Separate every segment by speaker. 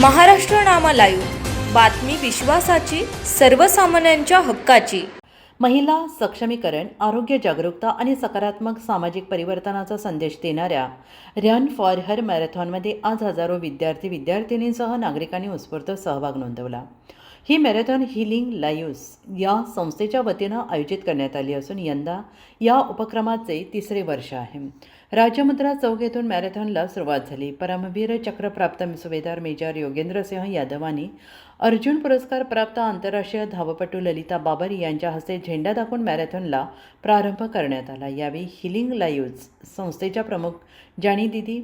Speaker 1: महाराष्ट्र नामा live बातमी विश्वासाची सर्वसामान्यांच्या हक्काची.
Speaker 2: महिला सक्षमीकरण आरोग्य जागरूकता आणि सकारात्मक सामाजिक परिवर्तनाचा संदेश देणाऱ्या रन फॉर हर मॅरेथॉनमध्ये आज हजारो विद्यार्थी विद्यार्थिनींसह नागरिकांनी उत्स्फूर्त सहभाग नोंदवला. ही मॅरेथॉन हिलिंग लाईव्स या संस्थेच्या वतीनं आयोजित करण्यात आली असून यंदा या उपक्रमाचे तिसरे वर्ष आहे. राजमुद्रा चौक येथून मॅरेथॉनला सुरुवात झाली. परमवीर चक्रप्राप्त सुभेदार मेजर योगेंद्रसिंह यादवांनी अर्जुन पुरस्कार प्राप्त आंतरराष्ट्रीय धावपटू ललिता बाबर यांच्या हस्ते झेंडा दाखवून मॅरेथॉनला प्रारंभ करण्यात आला. यावेळी हिलिंग लायूज संस्थेच्या प्रमुख जाणी दिदी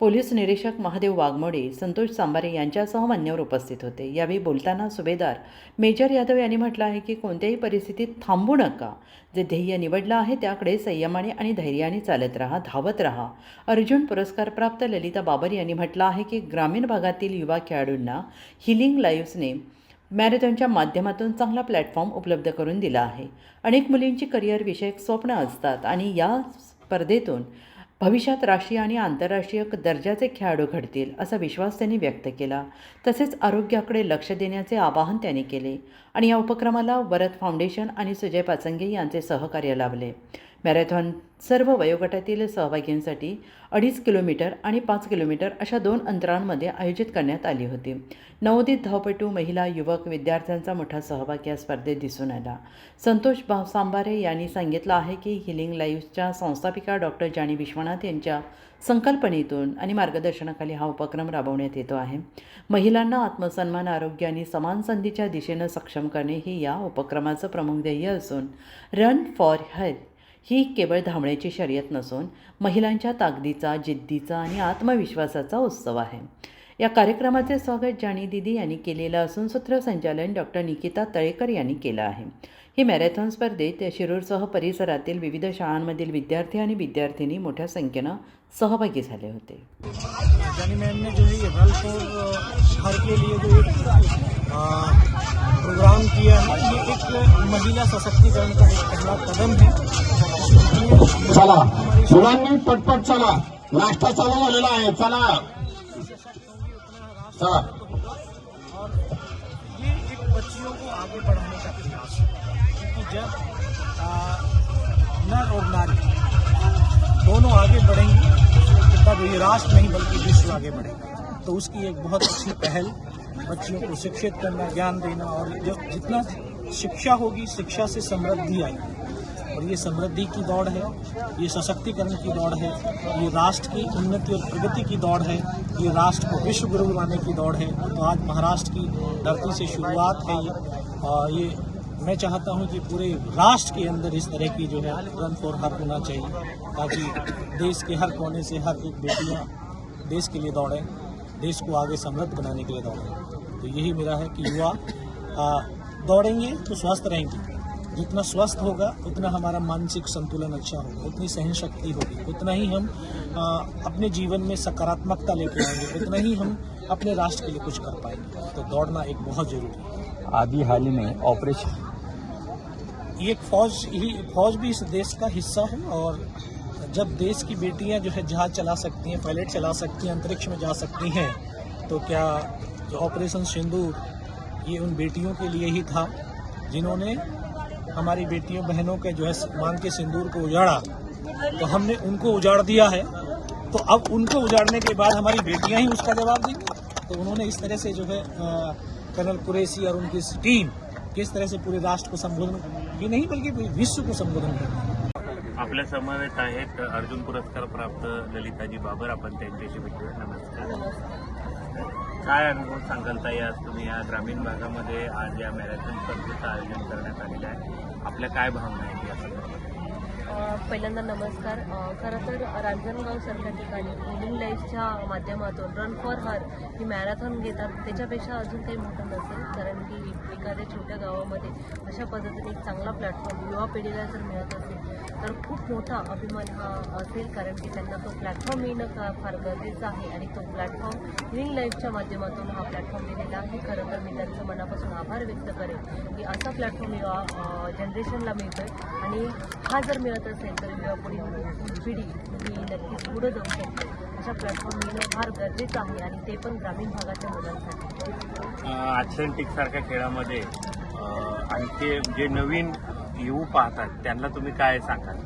Speaker 2: पोलीस निरीक्षक महादेव वाघमोडे संतोष सांबारे यांच्यासह मान्यवर उपस्थित होते. यावेळी बोलताना सुभेदार मेजर यादव यांनी म्हटलं आहे की कोणत्याही परिस्थितीत थांबू नका. जे ध्येय निवडलं आहे त्याकडे संयमाने आणि धैर्याने चालत राहा धावत राहा. अर्जुन पुरस्कार प्राप्त ललिता बाबर यांनी म्हटलं आहे की ग्रामीण भागातील युवा खेळाडूंना हिलिंग लाईव्सने मॅरेथॉनच्या माध्यमातून चांगला प्लॅटफॉर्म उपलब्ध करून दिला आहे. अनेक मुलींची करिअर विषयक स्वप्न असतात आणि या स्पर्धेतून भविष्यात राष्ट्रीय आणि आंतरराष्ट्रीय दर्जाचे खेळाडू घडतील असा विश्वास त्यांनी व्यक्त केला. तसेच आरोग्याकडे लक्ष देण्याचे आवाहन त्यांनी केले आणि या उपक्रमाला वरद फाउंडेशन आणि सुजय पाचंगे यांचे सहकार्य लाभले. मॅरेथॉन सर्व वयोगटातील सहभागींसाठी अडीच किलोमीटर आणि पाच किलोमीटर अशा दोन अंतरांमध्ये आयोजित करण्यात आली होती. नवोदित धावपटू महिला युवक विद्यार्थ्यांचा मोठा सहभाग या स्पर्धेत दिसून आला. संतोष भाव सांबारे यांनी सांगितलं आहे की हिलिंग लाईफच्या संस्थापिका डॉक्टर जानी विश्वनाथ यांच्या संकल्पनेतून आणि मार्गदर्शनाखाली हा उपक्रम राबवण्यात येतो आहे. महिलांना आत्मसन्मान आरोग्य आणि समान संधीच्या दिशेनं सक्षम करणे हे या उपक्रमाचं प्रमुख ध्येय असून रन फॉर हेल्थ ही केवळ धावण्याची शर्यत नसून महिलांच्या ताकदीचा जिद्दीचा आणि आत्मविश्वासाचा उत्सव आहे. या कार्यक्रमाचे स्वागत जाणी दिदी यांनी केलेलं असून सूत्रसंचालन डॉक्टर निकिता तळेकर यांनी केलं आहे. ही मॅरेथॉन स्पर्धेत शिरूरसह परिसरातील विविध शाळांमधील विद्यार्थी आणि विद्यार्थिनी मोठ्या संख्येनं सहभागी झाले होते.
Speaker 3: जानी मैम ने जो है ये हर के लिए जो एक प्रोग्राम किया है ये एक महिला सशक्तिकरण का एक पहला कदम है।
Speaker 4: चला. मुलांनी पटपट चला. नाश्ता चालू झालेला आहे. चला. चला.
Speaker 3: बच्चियों को आगे जब दोनों आगे बढ़ेंगे राष्ट्र नहीं, बल्कि विश्व आगे बढ़ेगा। तो उसकी एक बहुत अच्छी पहल, बच्चियों को शिक्षित करना, ज्ञान देना, और जो जितना शिक्षा होगी, शिक्षा से समृद्धि आएगी। और ये समृद्धि की दौड़ है, ये सशक्तिकरण की दौड़ है, ये राष्ट्र की उन्नति और प्रगति की दौड़ है, ये राष्ट्र को विश्व गुरु बनाने की दौड़ है। तो आज महाराष्ट्र की धरती से शुरुआत है ये। और ये मैं चाहता हूँ कि पूरे राष्ट्र के अंदर इस तरह की जो है रन फॉर हर होना चाहिए, ताकि देश के हर कोने से हर एक बेटियाँ देश के लिए दौड़ें, देश को आगे समृद्ध बनाने के लिए दौड़ें। तो यही मेरा है कि युवा दौड़ेंगे तो स्वस्थ रहेंगे। जितना स्वस्थ होगा उतना हमारा मानसिक संतुलन अच्छा होगा उतनी सहन शक्ति होगी उतना ही हम आ, अपने जीवन में सकारात्मकता लेके आएँगे उतना ही हम अपने राष्ट्र के लिए कुछ कर पाएँगे। तो दौड़ना एक बहुत ज़रूरी है।
Speaker 5: अभी हाल ही में ऑपरेशन।
Speaker 3: ये एक फौज ही फौज भी इस देश का हिस्सा है और जब देश की बेटियाँ जो है जहाज़ चला सकती हैं पायलट चला सकती हैं अंतरिक्ष में जा सकती हैं तो क्या जो ऑपरेशन सिंदूर ये उन बेटियों के लिए ही था जिन्होंने हमारी बेटियों, बहनों के जो है, मांग के सिंदूर को उजाड़ा तो हमने उनको उजाड़ दिया है। तो अब उनको उजाड़ने के बाद हमारी बेटियाँ ही उसका जवाब देंगी। तो उन्होंने इस तरह से जो है कर्नल कुरैशी और उनकी टीम किस तरह से पूरे राष्ट्र को संबोधन ही नहीं बल्कि पूरे विश्व को संबोधन करती है।
Speaker 6: आपल्या समवेत आहेत अर्जुन पुरस्कार प्राप्त ललिताजी बाबर, आपण त्यांच्याशी नमस्कार. काय अनुभव सांगाल ताई? आज तुम्ही या ग्रामीण भागामध्ये आज या मॅरेथॉन स्पर्धेचं आयोजन करण्यात आलेलं आहे. आपल्या काय भावना आहेत या संदर्भात
Speaker 7: पहिल्यांदा नमस्कार. खरं तर रांजणगावसारख्या ठिकाणी लिव्हिंग लाईफच्या माध्यमातून रन फॉर हर ही मॅरेथॉन घेतात. त्याच्यापेक्षा अजून काही मोठं नसेल कारण की एखाद्या छोट्या गावामध्ये अशा पद्धतीने एक चांगला प्लॅटफॉर्म युवा पिढीला जर मिळत असेल तर खूप मोठा अभिमान हा असेल कारण की त्यांना तो प्लॅटफॉर्म मिळणं का फार गरजेचं आहे आणि तो प्लॅटफॉर्म लिव्हिंग लाईफच्या माध्यमातून हा प्लॅटफॉर्म दिलेला आहे. खरं तर मी त्यांचं मनापासून आभार व्यक्त करेन की असा प्लॅटफॉर्म युवा जनरेशनला मिळतोय. आणि हा जर मिळत असेल तर युवा पुढील पिढी ही नक्कीच पुढे जाऊ शकते. अशा प्लॅटफॉर्म मिळणं फार गरजेचं आहे आणि ते पण ग्रामीण भागाच्या मुलांसाठी.
Speaker 6: ॲथलेटिक सारख्या खेळामध्ये अं, आणखी जे नवीन येऊ पाहतात त्यांना तुम्ही काय सांगाल?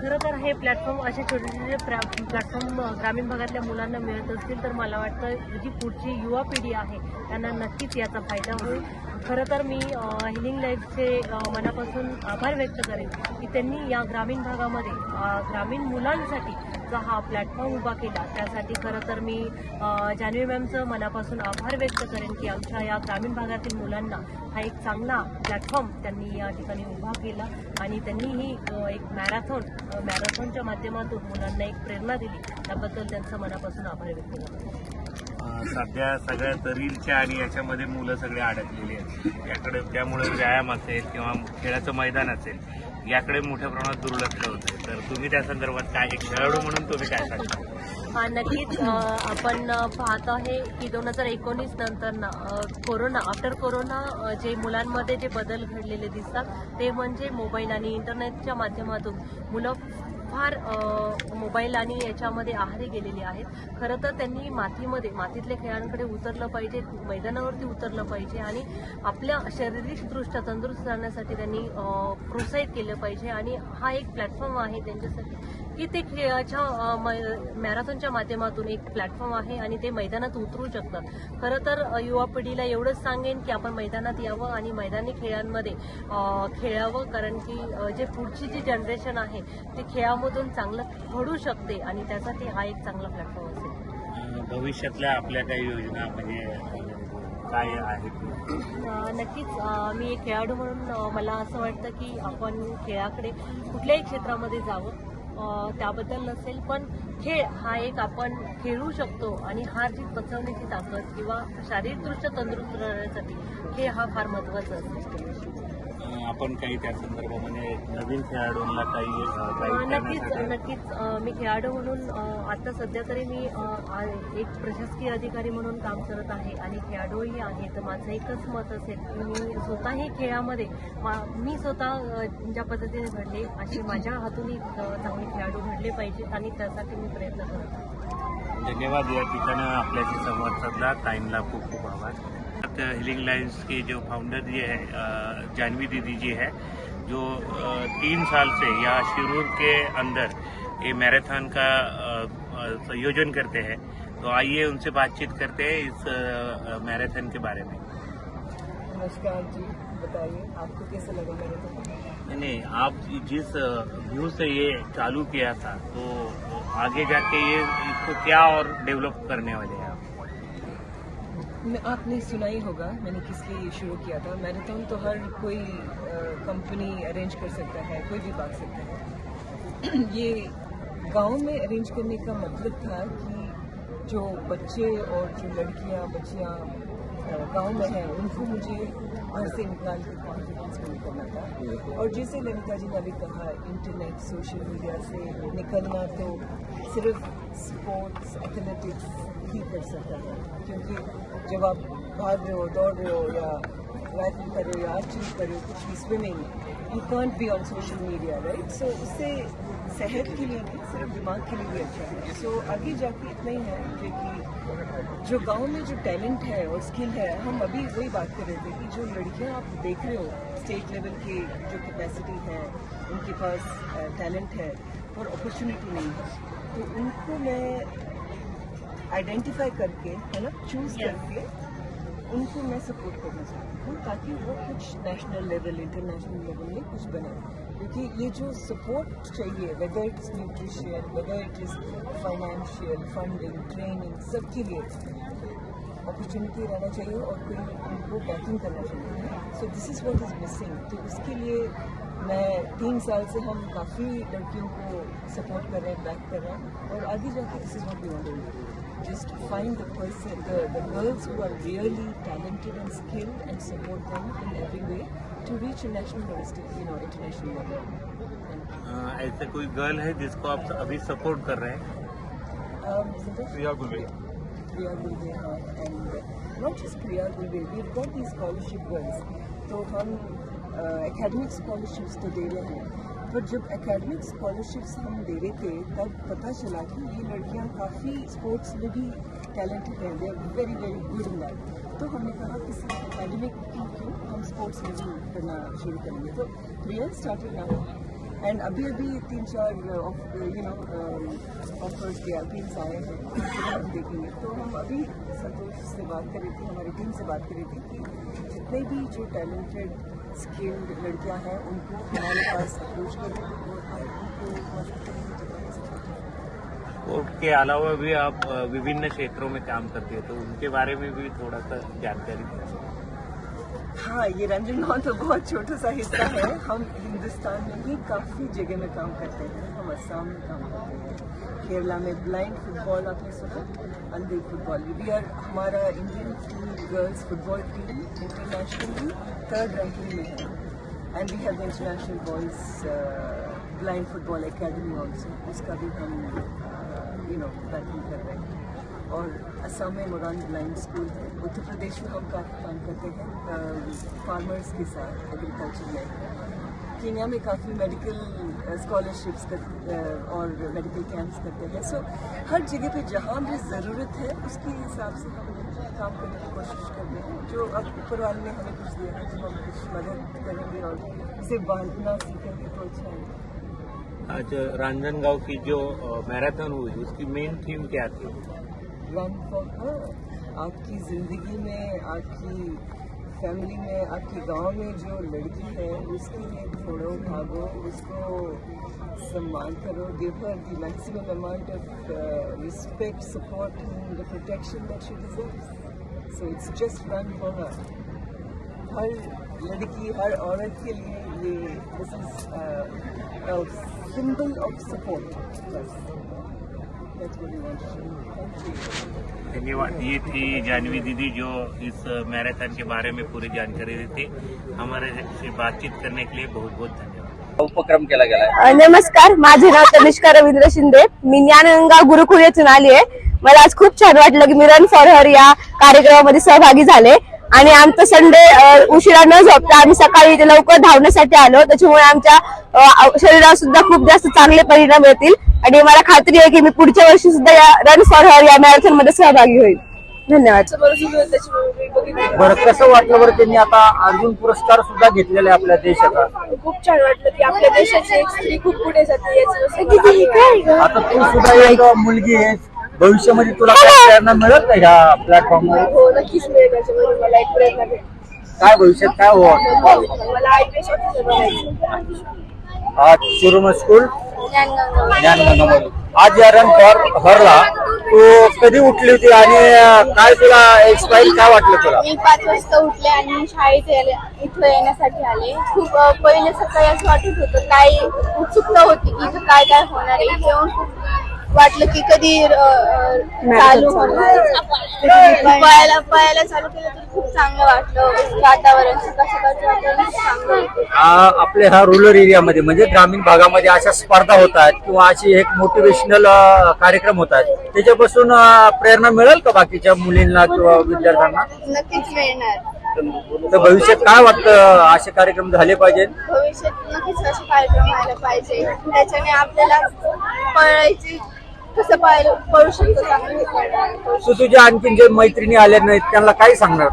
Speaker 7: खरं तर हे प्लॅटफॉर्म असे छोटे छोटे प्लॅटफॉर्म ग्रामीण भागातल्या मुलांना मिळत असतील तर मला वाटतं जी पुढची युवा पिढी आहे त्यांना नक्कीच याचा फायदा होईल. खरं तर मी हिलिंग लाईफचे मनापासून आभार व्यक्त करेन की त्यांनी या ग्रामीण भागामध्ये ग्रामीण मुलांसाठी जो हा प्लॅटफॉर्म उभा केला त्यासाठी खरं तर मी अ, जान्हवी मॅमचं मनापासून आभार व्यक्त करेन की आमच्या या ग्रामीण भागातील मुलांना हा एक चांगला प्लॅटफॉर्म त्यांनी या ठिकाणी उभा केला आणि त्यांनी ही एक मॅरेथॉन मॅरेथॉनच्या माध्यमातून मुलांना एक प्रेरणा दिली. त्याबद्दल त्यांचं मनापासून आभार व्यक्त करतो.
Speaker 6: सध्या सगळ्यात रीलच्या आणि याच्यामध्ये मुलं सगळे अडकलेली आहेत. याकडे त्यामुळे व्यायाम असेल किंवा खेळाचं मैदान असेल याकडे मोठ्या प्रमाणात दुर्लक्ष होते तर तुम्ही त्या संदर्भात काय एक खेळाडू म्हणून तुम्ही काय सांगता?
Speaker 7: हा नक्कीच आपण पाहत आहे की दोन हजार एकोणीस नंतर ना कोरोना आफ्टर कोरोना जे मुलांमध्ये जे बदल घडलेले दिसतात ते म्हणजे मोबाईल आणि इंटरनेटच्या माध्यमातून मुलं फार मोबाईल आणि याच्यामध्ये आहारी गेलेली आहेत. खरं तर त्यांनी मातीमध्ये मातीतल्या खेळांकडे उतरलं पाहिजे मैदानावरती उतरलं पाहिजे आणि आपल्या शारीरिकदृष्ट्या तंदुरुस्त राहण्यासाठी त्यांनी प्रोत्साहित केलं पाहिजे. आणि हा एक प्लॅटफॉर्म आहे त्यांच्यासाठी. की ते मॅरेथॉनच्या माध्यमातून एक प्लॅटफॉर्म आहे आणि ते मैदानात उतरू शकतात. खरं तर युवा पिढीला एवढंच सांगेन की आपण मैदानात यावं आणि मैदानी खेळांमध्ये खेळावं कारण की जे पुढची जी जनरेशन आहे ती खेळामधून चांगलं घडू शकते आणि त्यासाठी हा एक चांगला प्लॅटफॉर्म असेल.
Speaker 6: भविष्यातल्या आपल्या काही योजना म्हणजे काय आहेत?
Speaker 7: अ, नक्कीच मी एक खेळाडू म्हणून मला असं वाटतं की आपण खेळाकडे कुठल्याही क्षेत्रामध्ये जावं. त्याबद्दल नसेल पण खेळ हा एक आपण खेळू शकतो आणि हार जी पचवण्याची ताकद किंवा शारीरिकदृष्ट्या तंदुरुस्त राहण्यासाठी खेळ हा फार महत्त्वाचा असतो.
Speaker 6: आपण काही त्या संदर्भामध्ये नवीन खेळाडूंना काही
Speaker 7: नक्कीच नक्कीच. मी खेळाडू म्हणून आता सध्या तरी मी एक प्रशासकीय अधिकारी म्हणून काम करत आहे आणि खेळाडूही आहे. तर माझं एकच मत असेल की मी स्वतःही खेळामध्ये मा- स्वतः ज्या पद्धतीने घडले असे माझ्या हातूनही चांगले खेळाडू घडले पाहिजेत आणि त्यासाठी मी प्रयत्न करत आहे.
Speaker 6: धन्यवाद. या ठिकाणी आपल्याशी संवाद साधला. टाइमला खूप खूप आभार. हिलिंग लाइन्स के जो फाउंडर जी है जानवी दीदी जी है जो तीन साल से यहाँ शिरूर के अंदर ये मैराथन का संयोजन करते हैं तो आइए उनसे बातचीत करते हैं इस मैराथन के बारे में।
Speaker 8: नमस्कार जी बताइए आपको कैसे लगा मेरे को
Speaker 6: नहीं आप जिस व्यू से ये चालू किया था तो आगे जाके ये इसको क्या और डेवलप करने वाले हैं?
Speaker 8: आपने सुना ही होगा मैंने किस लिए शुरू किया था। मैराथन तो हर कोई कंपनी अरेंज कर सकता है, कोई भी भाग सकता है। ये गाँव में अरेंज करने का मतलब था कि जो बच्चे और जो लड़कियाँ, बच्चियाँ गाँव में हैं, उनको मुझे घर से निकाल के कॉन्फिडेंस बिल्ड करना था। और जैसे ललिता जी ने अभी कहा इंटरनेट सोशल मीडिया से निकलना तो सिर्फ़ स्पोर्ट्स एथलेटिक्स ही कर सकता है क्योंकि जब आप भाग रहे हो दौड़ रहे हो या राइफल कर रहे हो या आर्चरी कर रहे हो कुछ भी swimming you can't be on social media right so उससे सेहत के लिए भी सिर्फ़ दिमाग के लिए भी अच्छा है। सो so, आगे जाके इतना ही है जो कि जो गाँव में जो टैलेंट है और स्किल है हम अभी वही बात कर रहे थे कि जो लड़कियाँ आप देख रहे हो स्टेट लेवल की जो कैपेसिटी है उनके पास टैलेंट है और अपॉर्चुनिटी नहीं है। तो उनको मैं आइडेंटिफाई करके है ना चूज़ करके उनको मैं सपोर्ट करना चाहती हूँ ताकि वो कुछ नेशनल लेवल इंटरनेशनल लेवल में कुछ बने। क्योंकि ये जो सपोर्ट चाहिए whether it's nutrition whether it is financial funding training सबके लिए अपॉर्चुनिटी रहना चाहिए और कोई उनको बैकिंग करना चाहिए। So this is what is missing तो उसके लिए मैं तीन साल से हम काफ़ी लड़कियों को सपोर्ट कर रहे हैं बैक कर रहे हैं और आगे जाके this is not be on just find the person the girls who are really talented and skilled and support them in every way to reach national you know international
Speaker 6: level ऐसे कोई girl है जिसको आप अभी support कर रहे हैं?
Speaker 8: Um,
Speaker 6: गुलवे
Speaker 8: Priya Gulbe हाँ, and not just Priya Gulbe, we've got these scholarship girls. तो हम एकेडमिक स्कॉलरशिप्स तो दे रहे हैं पर जब एकेडमिक स्कॉलरशिप्स हम दे रहे थे तब पता चला कि ये लड़कियाँ काफ़ी स्पोर्ट्स में भी टैलेंटेड हैं they very very good in that तो हमने कहा कि सिर्फ़ एकेडमिक क्यों हम स्पोर्ट्स में भी करना शुरू करेंगे। तो रियल स्टार्टेड नाउ एंड अभी अभी तीन चार यू नो ऑफर्स के अपील्स आए हैं हम देखेंगे तो हम अभी संतोष से बात कर रही थी, हमारी टीम से बात कर रही थी कि जितने भी जो टैलेंटेड स्किल्ड लड़कियाँ हैं, उनको हमारे पास अप्रोच करें उनको।
Speaker 6: उसके अलावा भी आप विभिन्न क्षेत्रों में काम करते हैं तो उनके बारे में भी थोड़ा सा जानकारी
Speaker 8: हाँ ये रंजन गाँव तो बहुत छोटा सा हिस्सा है। हम हिंदुस्तान में भी काफ़ी जगह में काम करते हैं। हम असम में काम करते हैं। केरला में ब्लाइंड फुटबॉल आपने सुना? अंधे फुटबॉल वी आर हमारा Indian team girls football team internationally third ranking में है। And we have international boys blind football academy also उसका भी हम यू नो बैटिंग कर रहे हैं। और असम में मोरान ब्लाइंड स्कूल है। उत्तर प्रदेश में हम काफ़ी काम करते हैं फार्मर्स के साथ एग्रीकल्चर में। कीनिया में काफ़ी मेडिकल स्कॉलरशिप्स और मेडिकल कैंप्स करते हैं। सो हर जगह पे जहाँ भी ज़रूरत है, उसके हिसाब से हम काम करने की कोशिश कर रहे हैं। जो अब ऊपर वाले ने हमें कुछ दिया है तो हम कुछ मदद करेंगे और उसे बांटना सीखेंगे तो अच्छा है
Speaker 6: आज रांजनगांव की जो मैराथन हुई, उसकी मेन थीम क्या थी?
Speaker 8: रन फॉर हर आपकी ज़िंदगी में आपकी फैमिली में आपके गांव में जो लड़की है उसके लिए छोड़ो भागो उसको सम्मान करो give her the maximum amount of respect support and protection that she deserves so it's just run for her her लड़की हर औरत के लिए ये this is symbol of support बस
Speaker 6: धन्यवाद। ये थी जानवी दीदी जो इस मैराथन के बारे में पूरी जानकारी दी थी हमारे से बातचीत करने के लिए बहुत बहुत धन्यवाद।
Speaker 5: उपक्रम केला गेलाय.
Speaker 9: अ, नमस्कार माझे नाव तनिष्का रवींद्र शिंदे. मी ज्ञानगंगा गुरुकुल येथून आली आहे. मला आज खूप छान वाटलं की मी रन फॉर हर या कार्यक्रमामध्ये सहभागी झाले. आणि आमचं संडे उशिरा न झोपता आम्ही सकाळी इथे लवकर धावण्यासाठी आलो. त्याच्यामुळे आमच्या शरीरावर सुद्धा खूप जास्त चांगले परिणाम येतील. आणि मला खात्री आहे की मी पुढच्या वर्षी सुद्धा या रन फॉर हर या मॅरेथॉनमध्ये सहभागी होईल. धन्यवाद.
Speaker 5: बरं कसं वाटलं बरं त्यांनी आता अर्जुन पुरस्कार सुद्धा घेतलेला आहे आपल्या देशाचा?
Speaker 9: खूप छान वाटलं की आपल्या देशाची एक स्त्री खूप पुढे जाते
Speaker 5: आता तू सुद्धा एक मुलगी आहेस भविष्यामध्ये तुला काय प्रेरणा मिळत नाही ह्या प्लॅटफॉर्मवर
Speaker 9: हो नक्कीच मिळेल मला एक भेटेल.
Speaker 5: काय भविष्यात काय हो
Speaker 9: मला आय पी एस ऑफिसर बनायचं
Speaker 5: आज शिरोमण स्कूल ज्ञानगंगामध्ये आज या रन फॉर हरला. तू कधी उठली होती आणि काय तुला एक्सपाईल काय वाटलं तुला?
Speaker 9: मी पाच वाजता उठले आणि शाळेत यायला- इथं येण्यासाठी आले. खूप अ, पहिले सकाळी असं वाटत होतं काय उत्सुकता होती की इथं काय काय होणार आहे. इथे येऊन खूप वाटलं की कधी अ, अ, चालू होणार. पळायला पळायला चालू केलं तर खूप चांगलं वाटलं. वातावरण सकाळ सकाळचं वातावरण खूप चांगलं होतं.
Speaker 5: आ, आपल्या ह्या रुरल एरियामध्ये म्हणजे ग्रामीण भागामध्ये अशा स्पर्धा होतात किंवा अशी एक मोटिवेशनल कार्यक्रम होतात. त्याच्यापासून अ, प्रेरणा मिळेल का बाकीच्या मुलींना किंवा विद्यार्थ्यांना?
Speaker 9: नक्कीच मिळणार.
Speaker 5: तर भविष्यात काय वाटतं असे कार्यक्रम झाले पाहिजेत
Speaker 9: भविष्यात नक्कीच असे कार्यक्रम व्हायला पाहिजे. त्याच्याने आपल्याला पळायची कसं पळायला पळू शकतो चांगलं.
Speaker 5: तू तुझ्या आणखीन जे मैत्रिणी आल्या नाहीत त्यांना काय सांगणार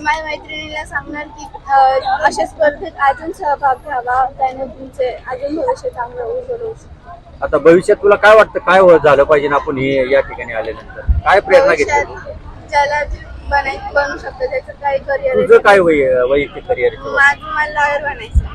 Speaker 9: माझ्या मैत्रिणीला सांगणार की अं, अशा स्पर्धेत अजून सहभाग घ्यावा त्याने तुमचे अजून भविष्य चांगलं उज्ज्वल होऊ शकतं.
Speaker 5: आता भविष्यात तुला काय वाटतं काय हो- झालं पाहिजे आपण हे या ठिकाणी आल्यानंतर? काय प्रेरणा घेतली
Speaker 9: भविष्यात ज्याला जे बनाय बनू शकतं त्याचं काही करिअर
Speaker 5: तुझं काय वै- वैयक्तिक करिअर
Speaker 9: माझं मला लॉयर बनायचं